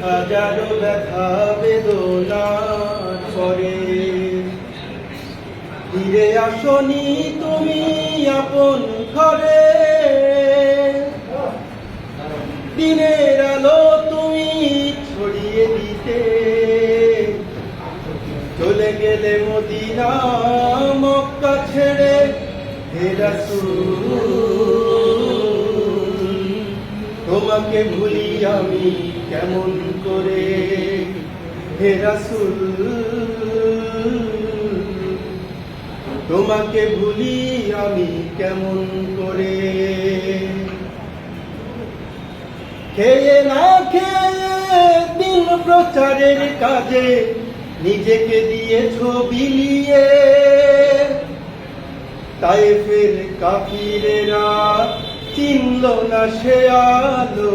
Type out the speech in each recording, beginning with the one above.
হাজারো ব্যথা বেদনার পরে ফিরে আসনি তুমি আপন ঘরে। দিনের আলো তুমি ছড়িয়ে দিতে। চলে গেলে মদিনা, মক্কা ছেড়ে হে রাসূল। তোমাকে ভুলি আমি কেমন করে হে রাসূল? তোমাকে ভুলি আমি কেমন করে? খেয়ে না খেয়ে দিন প্রচারের কাজে নিজেকে দিয়েছ বিলিয়ে তাই ফের কাফিরেরা চিনল না সে আলো।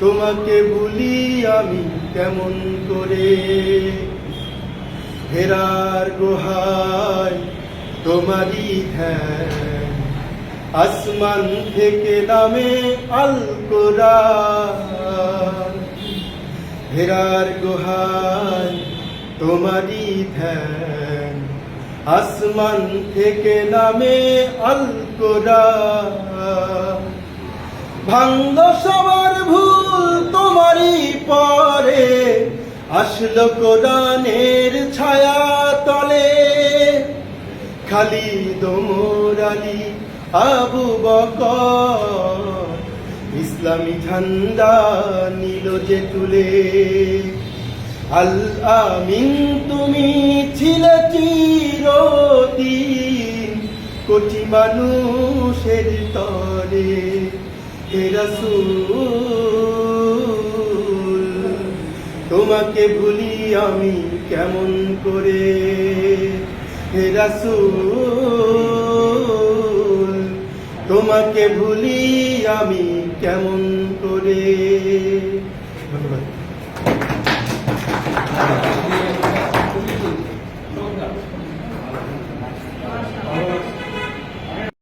তোমাকে ভুলি আমি কেমন করে? ফেরার গোহায় তোমারই ধ্যান। আসমান থেকে নামে আল কোরআন। ফেরার গোহায় তোমারই ধ্যান। আসমান থেকে নামে আল ভাঙ্গ সবার ভুল তোমারই পরে। আসলো কোরআনের ছায়া তলে। খালি দোমর আলী, আবু বকর, ইসলামী ঝান্ডা নিল যে তুলে। আল আমিন, তুমি ছিলে চিরদিন কোটি মানুষের তরে। তোমাকে ভুলি আমি কেমন করে? তোমাকে ভুলি আমি কেমন করে?